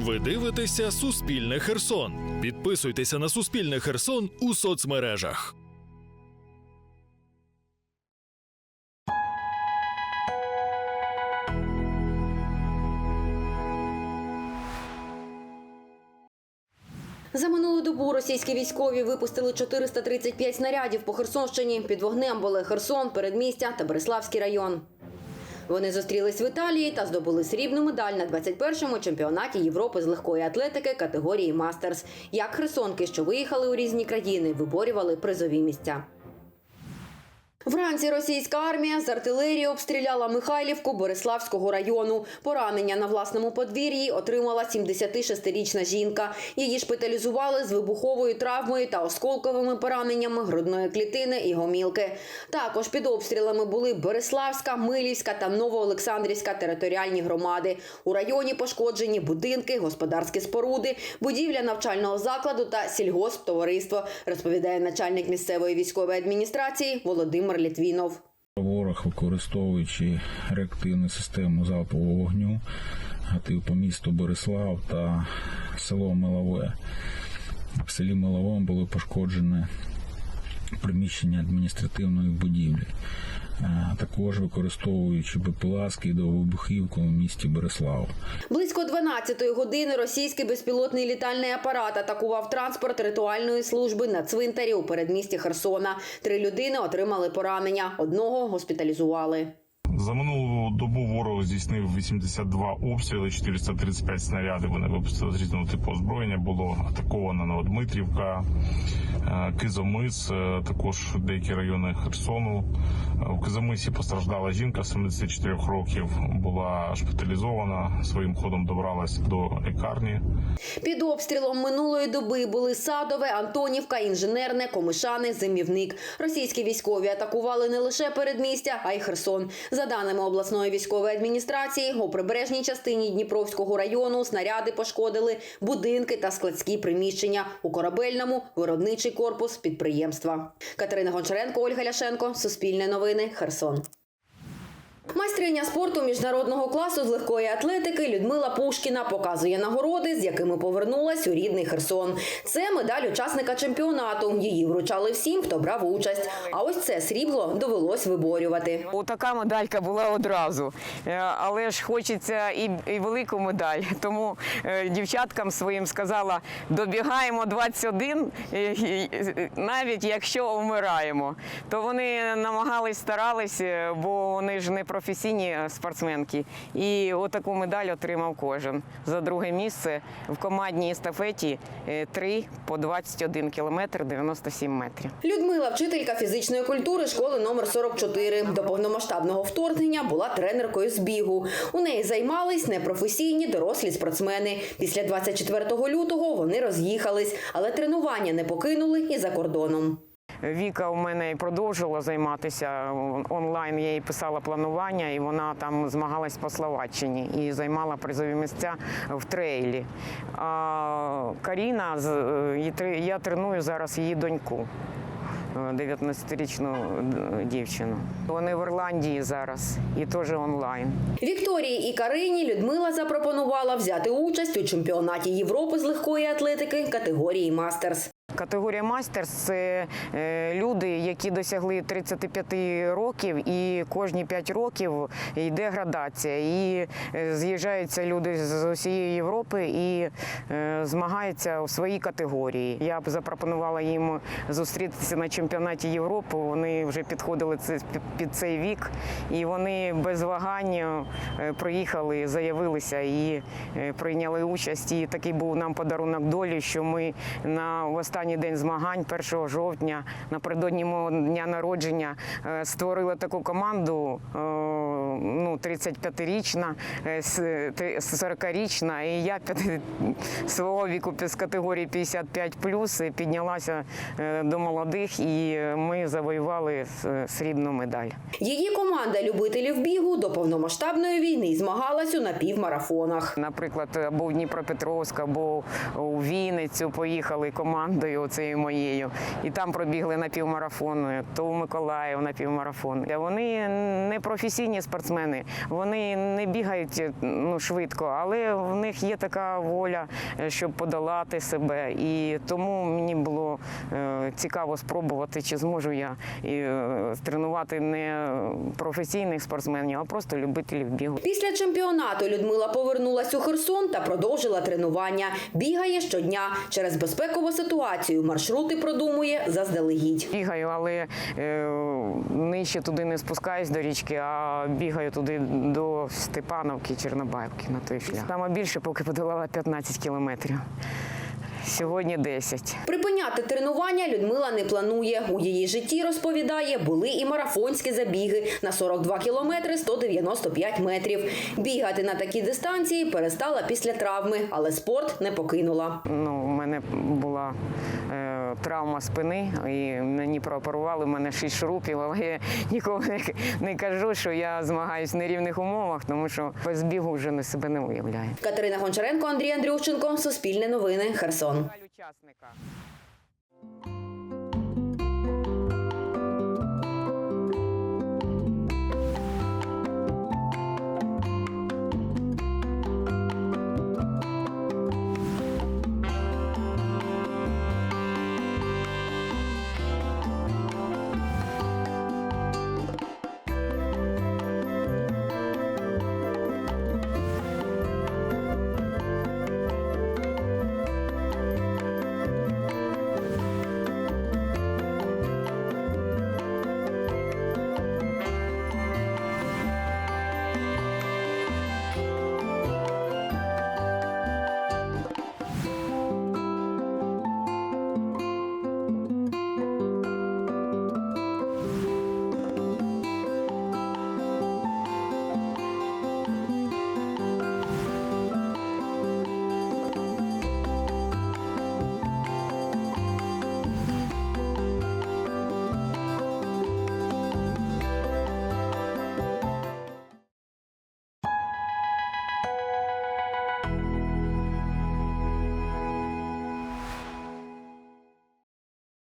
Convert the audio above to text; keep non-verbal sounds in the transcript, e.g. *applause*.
Ви дивитеся Суспільне Херсон. Підписуйтеся на Суспільне Херсон у соцмережах. За минулу добу російські військові випустили 435 снарядів по Херсонщині. Під вогнем були Херсон, Передмістя та Береславський район. Вони зустрілись в Італії та здобули срібну медаль на 21-му чемпіонаті Європи з легкої атлетики категорії Мастерс. Як херсонки, що виїхали у різні країни, виборювали призові місця. Вранці російська армія з артилерії обстріляла Михайлівку Бориславського району. Поранення на власному подвір'ї отримала 76-річна жінка. Її шпиталізували з вибуховою травмою та осколковими пораненнями грудної клітини і гомілки. Також під обстрілами були Бориславська, Милівська та Новоолександрівська територіальні громади. У районі пошкоджені будинки, господарські споруди, будівля навчального закладу та сільгосптовариство, розповідає начальник місцевої військової адміністрації Володимир Літвінов. Ворог, використовуючи реактивну систему залпового вогню, гатив по місту Борислав та село Милове. В селі Миловому було пошкоджене приміщення адміністративної будівлі. Також використовуючи БПЛА, скидав вибухівку у місті Береслав. Близько 12-ї години російський безпілотний літальний апарат атакував транспорт ритуальної служби на цвинтарі у передмісті Херсона. Три людини отримали поранення. Одного госпіталізували. За минулу добу ворог здійснив 82 обстріли, 435 снарядів. Вони випустили з різного типу озброєння. Було атаковано Новодмитрівка, е, Кизомис, е, також деякі райони Херсону. Е, В Кизомисі постраждала жінка 74 років, була шпиталізована. Своїм ходом добралась до лікарні. Під обстрілом минулої доби були Садове, Антонівка, Інженерне, Комишани, Зимівник. Російські військові атакували не лише передмістя, а й Херсон. За даними обласної військової адміністрації, у прибережній частині Дніпровського району снаряди пошкодили будинки та складські приміщення у корабельному виробничий корпус підприємства. Катерина Гончаренко, Ольга Ляшенко, Суспільне новини, Херсон. Майстриня спорту міжнародного класу з легкої атлетики Людмила Пушкіна показує нагороди, з якими повернулась у рідний Херсон. Це медаль учасника чемпіонату. Її вручали всім, хто брав участь. А ось це срібло довелось виборювати. Така медалька була одразу, Е, але ж хочеться і, велику медаль. Тому е, дівчаткам своїм сказала: добігаємо 21, і- і- навіть якщо вмираємо. То вони намагались, старались, е, бо вони ж не професійні спортсменки. І отаку медаль отримав кожен. За друге місце в командній естафеті 3 по 21 кілометр 97 метрів. Людмила, вчителька фізичної культури школи номер 44. До повномасштабного вторгнення була тренеркою з бігу. У неї займались непрофесійні дорослі спортсмени. Після 24 лютого вони роз'їхались, але тренування не покинули і за кордоном. Віка у мене і продовжувала займатися онлайн. Я їй писала планування, і вона там змагалась по Словаччині і займала призові місця в трейлі. А Каріна, е, я треную зараз її доньку. е, 19-річну е, дівчину. Вони в Ірландії зараз і теж онлайн. Вікторії і Карині Людмила запропонувала взяти участь у чемпіонаті Європи з легкої атлетики категорії Мастерс. Категорія мастерс це е, люди, які досягли 35 років, і кожні 5 років йде градація. І е, з'їжджаються люди з усієї Європи і е, змагаються у своїй категорії. Я б запропонувала їм зустрітися на чемпіонаті Європи. Вони вже підходили під цей вік, і вони без вагання приїхали, заявилися і прийняли участь. І такий був нам подарунок долі, що ми на в останній день змагань, 1 жовтня, напередодні мого дня народження, створила таку команду. Е, Ну, 35-річна, е, 40-річна, і я *laughs* свого віку з категорії 55 піднялася е, до молодих, і ми завоювали е, срібну медаль. Її команда любителів бігу до повномасштабної війни змагалась у напівмарафонах. Наприклад, або в Дніпропетровськ, або у Вінницю поїхали командою цією моєю, і там пробігли на півмарафон, то у Миколаїв на півмарафон. Вони не професійні спортсмени, спортсмени. Вони не бігають ну, швидко, але в них є така воля, е, щоб подолати себе. І тому мені було е, цікаво спробувати, чи зможу я е, тренувати не професійних спортсменів, а просто любителів бігу. Після чемпіонату Людмила повернулась у Херсон та продовжила тренування. Бігає щодня. Через безпекову ситуацію маршрути продумує заздалегідь. Бігаю, але е, нижче туди не спускаюсь до річки, а бігаю туди до Степановки, Чорнобаївки на той шлях. Саме більше, поки подолала 15 кілометрів. Сьогодні 10. Припиняти тренування Людмила не планує. У її житті розповідає, були і марафонські забіги на 42 кілометри 195 метрів. Бігати на такі дистанції перестала після травми, але спорт не покинула. Ну, у мене була е, травма спини, і мені прооперували, у мене шість шурупів, але я ніколи не, не кажу, що я змагаюсь в нерівних умовах, тому що без бігу вже на себе не уявляю. Катерина Гончаренко, Андрій Андрющенко, Суспільне новини, Херсон. учасника.